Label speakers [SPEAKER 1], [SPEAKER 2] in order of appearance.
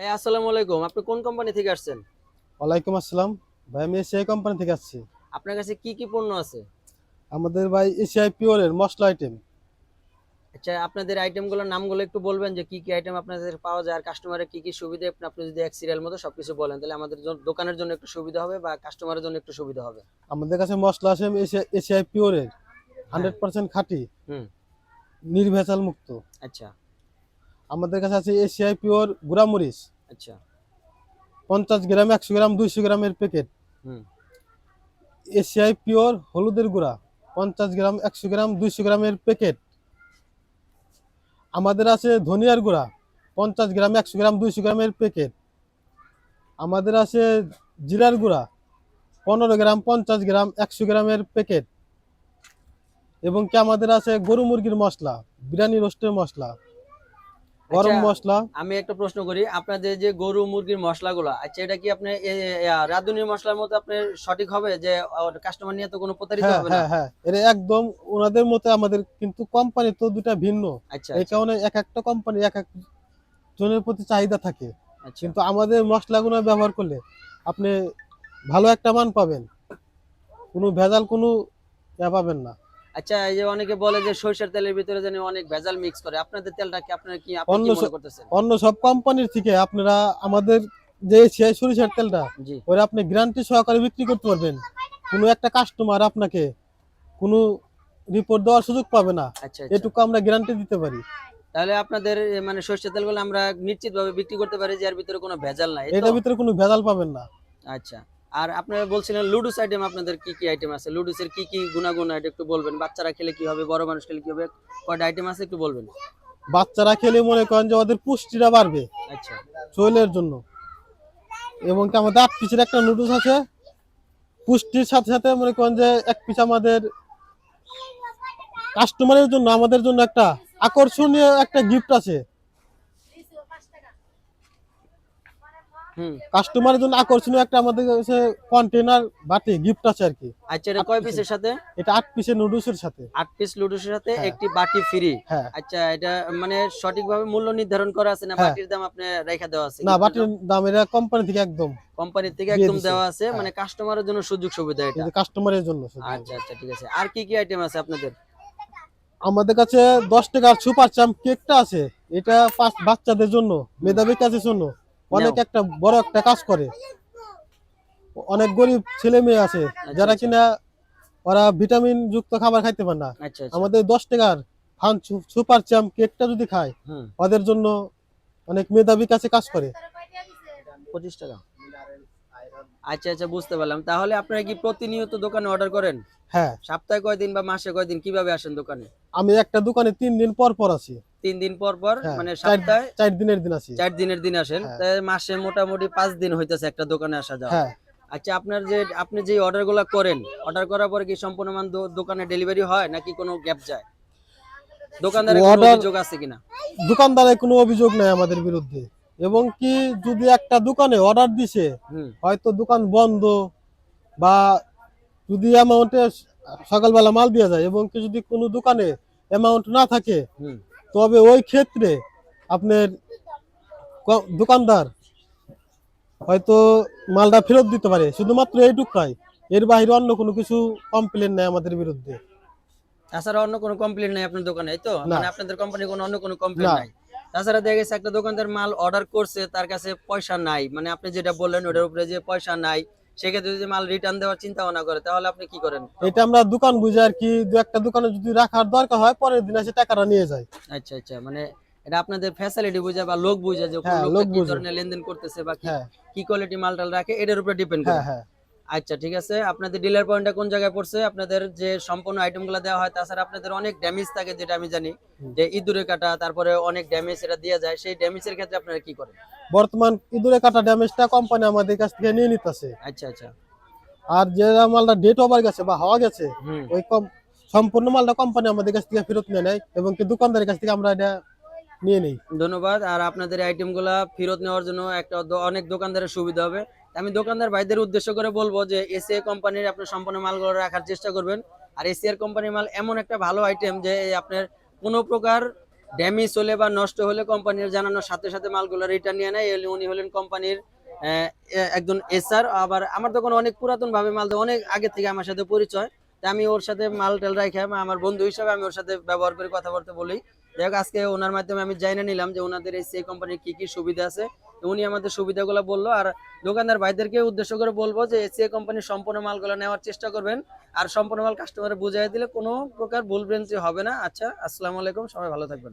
[SPEAKER 1] ভাই আসসালামু আলাইকুম। আপনি কোন কোম্পানি থেকে আসছেন?
[SPEAKER 2] ওয়ালাইকুম আসসালাম। ভাই আমি এশিয়াই কোম্পানি থেকে আসছি।
[SPEAKER 1] আপনার কাছে কি কি পণ্য আছে?
[SPEAKER 2] আমাদের ভাই এশিয়াই পিওরের মশলা আইটেম
[SPEAKER 1] আচ্ছা আপনাদের আইটেমগুলোর নামগুলো একটু বলবেন যে কি কি আইটেম আপনাদের পাওয়া যায় আর কাস্টমারের কি কি সুবিধা? আপনি আপনি যদি এক সিরিয়াল মতো সবকিছু বলেন তাহলে আমাদের দোকানের জন্য একটু সুবিধা হবে বা কাস্টমারের জন্য একটু সুবিধা হবে।
[SPEAKER 2] আমাদের কাছে মশলা আছে এশিয়া- এশিয়াই পিওরের হান্ড্রেড পার্সেন্ট খাঁটি।
[SPEAKER 1] হুম।
[SPEAKER 2] নির্ভেজাল মুক্ত।
[SPEAKER 1] আচ্ছা।
[SPEAKER 2] আমাদের কাছে আছে এশিয়াই পিওর গুড়ামরিচ।
[SPEAKER 1] আচ্ছা।
[SPEAKER 2] পঞ্চাশ গ্রাম একশো গ্রাম দুইশো গ্রামের প্যাকেট।
[SPEAKER 1] হুম।
[SPEAKER 2] এশিয়াই পিওর হলুদের গুঁড়া পঞ্চাশ গ্রাম একশো গ্রাম দুইশো গ্রামের প্যাকেট। আমাদের আছে ধনিয়ার গুঁড়া পঞ্চাশ গ্রাম একশো গ্রাম দুইশো গ্রামের প্যাকেট। আমাদের আছে জিরার গুঁড়া পনেরো গ্রাম পঞ্চাশ গ্রাম একশো গ্রামের প্যাকেট। এবং কি আমাদের আছে গরু মুরগির মশলা বিরিয়ানি রোস্টের মশলা। গরম
[SPEAKER 1] আচ্ছা,
[SPEAKER 2] মশলা।
[SPEAKER 1] আমি একটা প্রশ্ন করি আপনাদের যে গরু মুরগির মশলাগুলো আচ্ছা এটা কি আপনি রাঁধুনি মশলার মতো আপনি সঠিক হবে যে কাস্টমার নিয়ে তো কোনো প্রতারিত
[SPEAKER 2] হ্যাঁ
[SPEAKER 1] হবে না?
[SPEAKER 2] হ্যাঁ হ্যাঁ এটা একদম ওনাদের মতো আমাদের কিন্তু কোম্পানি তো দুটা ভিন্ন।
[SPEAKER 1] আচ্ছা
[SPEAKER 2] এই কারণে এক একটা কোম্পানি এক এক জনের প্রতি চাহিদা থাকে।
[SPEAKER 1] আচ্ছা।
[SPEAKER 2] কিন্তু আমাদের মশলাগুলো ব্যবহার করলে আপনি ভালো একটা মান পাবেন। কোনো ভেজাল কোনো পাবেন না।
[SPEAKER 1] আচ্ছা এই যে অনেকে বলে যে সরিষার তেলের ভিতরে জানি অনেক ভেজাল মিক্স করে আপনাদের তেলটা কি আপনার কি
[SPEAKER 2] অন্য
[SPEAKER 1] করতেছেন?
[SPEAKER 2] অন্য সব কোম্পানির থেকে আপনারা আমাদের যে সেই সরিষার তেলটা ওরা আপনি গ্যারান্টি সহকারে বিক্রি করতে পারবেন। কোনো একটা কাস্টমার আপনাকে কোনো রিপোর্ট দেওয়ার সুযোগ পাবে না।
[SPEAKER 1] আচ্ছা আচ্ছা।
[SPEAKER 2] এটুকু আমরা গ্যারান্টি দিতে পারি।
[SPEAKER 1] তাহলে আপনাদের মানে সরিষার তেলগুলো আমরা নিশ্চিত ভাবে বিক্রি করতে পারি যে এর ভিতরে কোনো ভেজাল নাই
[SPEAKER 2] এটার ভিতরে কোনো ভেজাল পাবেন না।
[SPEAKER 1] আচ্ছা। আর আপনারা বলছিলেন লুডুস আইটেম আপনাদের কি কি আইটেম আছে? লুডুসের কি কি গুণাগুণ এটা একটু বলবেন। বাচ্চারা খেলে কি হবে? বড় মানুষ খেলে কি হবে? কয়টা আইটেম আছে একটু বলবেন?
[SPEAKER 2] বাচ্চারা খেলে মনে করেন যে ওদের পুষ্টিটা বাড়বে
[SPEAKER 1] আচ্ছা।
[SPEAKER 2] শরীরের জন্য। এবং কি আমাদের আট পিসের একটা নুডলস আছে। পুষ্টির সাথে সাথে মনে করেন যে এক পিস আমাদের কাস্টমারের জন্য আমাদের জন্য একটা আকর্ষণীয় একটা গিফট আছে
[SPEAKER 1] হুম
[SPEAKER 2] কাস্টমারের জন্য আকর্ষণীয় একটা আমাদের কাছে কন্টেনার বাটি গিফট আছে আর কি।
[SPEAKER 1] আচ্ছা এটা কয় পিসের সাথে?
[SPEAKER 2] এটা আট পিসের নুডলসের সাথে।
[SPEAKER 1] আট পিস লুডুসের সাথে
[SPEAKER 2] হ্যাঁ।
[SPEAKER 1] একটি বাটি ফ্রি
[SPEAKER 2] হ্যাঁ।
[SPEAKER 1] আচ্ছা এটা মানে সঠিকভাবে মূল্য নির্ধারণ করা আছে না
[SPEAKER 2] হ্যাঁ।
[SPEAKER 1] বাটির দাম আপনি রেখা দেওয়া আছে
[SPEAKER 2] না বাটির দাম এটা কোম্পানি থেকে একদম।
[SPEAKER 1] কোম্পানির থেকে একদম দেওয়া আছে। মানে কাস্টমারের জন্য সুযোগ সুবিধা এটা।
[SPEAKER 2] কাস্টমারের জন্য
[SPEAKER 1] আচ্ছা আচ্ছা ঠিক আছে। আর কি কি আইটেম আছে আপনাদের?
[SPEAKER 2] আমাদের কাছে দশ টাকার সুপার চাম কেকটা আছে। এটা পাঁচ বাচ্চাদের জন্য মেধাবী কাজের জন্য। অনেক একটা বড় একটা কাজ করে। অনেক গরিব ছেলে মেয়ে আছে যারা
[SPEAKER 1] আচ্ছা।
[SPEAKER 2] কিনা ওরা ভিটামিন যুক্ত খাবার খাইতে পারে না।
[SPEAKER 1] আচ্ছা আচ্ছা।
[SPEAKER 2] আমাদের দশ টাকার ফান সুপার চাম কেকটা যদি খায় ওদের জন্য অনেক মেধাবী কাছে কাজ করে।
[SPEAKER 1] পঁচিশ টাকা। আচ্ছা আচ্ছা বুঝতে পারলাম। তাহলে আপনারা কি প্রতিনিয়ত দোকানে অর্ডার করেন?
[SPEAKER 2] হ্যাঁ।
[SPEAKER 1] সপ্তাহে কয়দিন বা মাসে কয়দিন কীভাবে আসেন দোকানে?
[SPEAKER 2] আমি একটা দোকানে তিন দিন পর পর আছি
[SPEAKER 1] তিন দিন পর পর
[SPEAKER 2] হ্যাঁ,
[SPEAKER 1] মানে সপ্তাহে
[SPEAKER 2] চার দিনের দিন আছি
[SPEAKER 1] চার দিনের দিন আসেন।
[SPEAKER 2] হ্যাঁ।
[SPEAKER 1] তাই মাসে মোটামুটি পাঁচ দিন হইতেছে একটা দোকানে আসা যাওয়া।
[SPEAKER 2] হ্যাঁ।
[SPEAKER 1] আচ্ছা আপনার যে আপনি যে অর্ডারগুলা করেন অর্ডার করার পরে কি সম্পূর্ণ মান দোকানে ডেলিভারি হয় নাকি কোনো গ্যাপ যায়? দোকানদারের কোনো অভিযোগ আছে কিনা?
[SPEAKER 2] দোকানদারের কোনো অভিযোগ নাই আমাদের বিরুদ্ধে। এবং কি যদি একটা দোকানে অর্ডার দিছে হয়তো দোকান বন্ধ বা যদি অ্যামাউন্টে সকালবেলা মাল দেওয়া যায় এবং কি যদি কোনো দোকানে অ্যামাউন্ট না থাকে তবে ওই ক্ষেত্রে আপনার দোকানদার হয়তো মালটা ফেরত দিতে পারে। শুধুমাত্র এইটুকাই এর বাইরে অন্য কোনো কিছু কমপ্লেন নেই আমাদের বিরুদ্ধে।
[SPEAKER 1] তাছাড়া অন্য কোনো কমপ্লেন নাই আপনার দোকানে তো? মানে আপনাদের কোম্পানি কোনো অন্য কোনো কমপ্লেন নাই। তাছাড়া দেখা গেছে একটা দোকানদার মাল অর্ডার করছে তার কাছে পয়সা নাই। মানে আপনি যেটা বললেন ওটার উপরে যে পয়সা নাই সেক্ষেত্রে যদি মাল রিটার্ন দেওয়ার চিন্তা ভাবনা করে তাহলে আপনি কি করেন?
[SPEAKER 2] এটা আমরা দোকান বুঝে আর কি দু একটা দোকানে যদি রাখার দরকার হয় পরের দিন এসে টাকাটা নিয়ে যায়।
[SPEAKER 1] আচ্ছা আচ্ছা মানে এটা আপনাদের ফ্যাসিলিটি বুঝে বা লোক বুঝে যে কোন
[SPEAKER 2] হ্যাঁ, লোক
[SPEAKER 1] কি ধরনের লেনদেন করতেছে বা কি কোয়ালিটি মাল মালটা রাখে এটার উপরে ডিপেন্ড করে।
[SPEAKER 2] হ্যাঁ হ্যাঁ।
[SPEAKER 1] আচ্ছা ঠিক আছে। আপনাদের ডিলার পয়েন্টটা কোন জায়গায় পড়ছে? আপনাদের যে সম্পূর্ণ আইটেমগুলো দেওয়া হয় তাছাড়া আপনাদের অনেক ড্যামেজ থাকে যেটা আমি জানি। যে ইঁদুরে কাটা তারপরে অনেক ড্যামেজ এটা দেওয়া যায়। সেই ড্যামেজের ক্ষেত্রে আপনারা কি করেন?
[SPEAKER 2] বর্তমান ইঁদুরে কাটা ড্যামেজটা কোম্পানি আমাদের কাছ থেকে নিয়ে নিতেছে।
[SPEAKER 1] আচ্ছা আচ্ছা।
[SPEAKER 2] আর যে মালটা ডেট ওভার গেছে বা হওয়া গেছে ওই কম সম্পূর্ণ মালটা কোম্পানি আমাদের কাছ থেকে ফেরত নিয়ে নেয় এবং কি দোকানদারের কাছ থেকে আমরা এটা নিয়ে নেই।
[SPEAKER 1] ধন্যবাদ। আর আপনাদের আইটেমগুলা ফেরত নেওয়ার জন্য একটা অনেক দোকানদারের সুবিধা হবে। আমি দোকানদার ভাইদের উদ্দেশ্য করে বলব যে এসিআই কোম্পানির আপনার সম্পূর্ণ মালগুলো রাখার চেষ্টা করবেন। আর এসিআর কোম্পানির মাল এমন একটা ভালো আইটেম যে আপনার কোনো প্রকার ড্যামেজ হলে বা নষ্ট হলে কোম্পানির জানানোর সাথে সাথে মালগুলো রিটার্ন নিয়ে নেয়। উনি হলেন কোম্পানির একজন এসআর আবার আমার দোকানে অনেক পুরাতন ভাবে মাল অনেক আগে থেকে আমার সাথে পরিচয়। তাই আমি ওর সাথে মাল টেল রাখে আমার বন্ধু হিসাবে আমি ওর সাথে ব্যবহার করে কথাবার্তা বলি। যাই আজকে ওনার মাধ্যমে আমি জানিয়ে নিলাম যে ওনাদের এই কোম্পানির কি কি সুবিধা আছে। তো উনি আমাদের সুবিধাগুলো বলল। আর দোকানদার ভাইদেরকে উদ্দেশ্য করে বলব যে এসিএ কোম্পানির সম্পূর্ণ মালগুলো নেওয়ার চেষ্টা করবেন। আর সম্পূর্ণ মাল কাস্টমারে বুঝাই দিলে কোনো প্রকার ভুল ভ্রান্তি হবে না। আচ্ছা আসসালামু আলাইকুম, সবাই ভালো থাকবেন।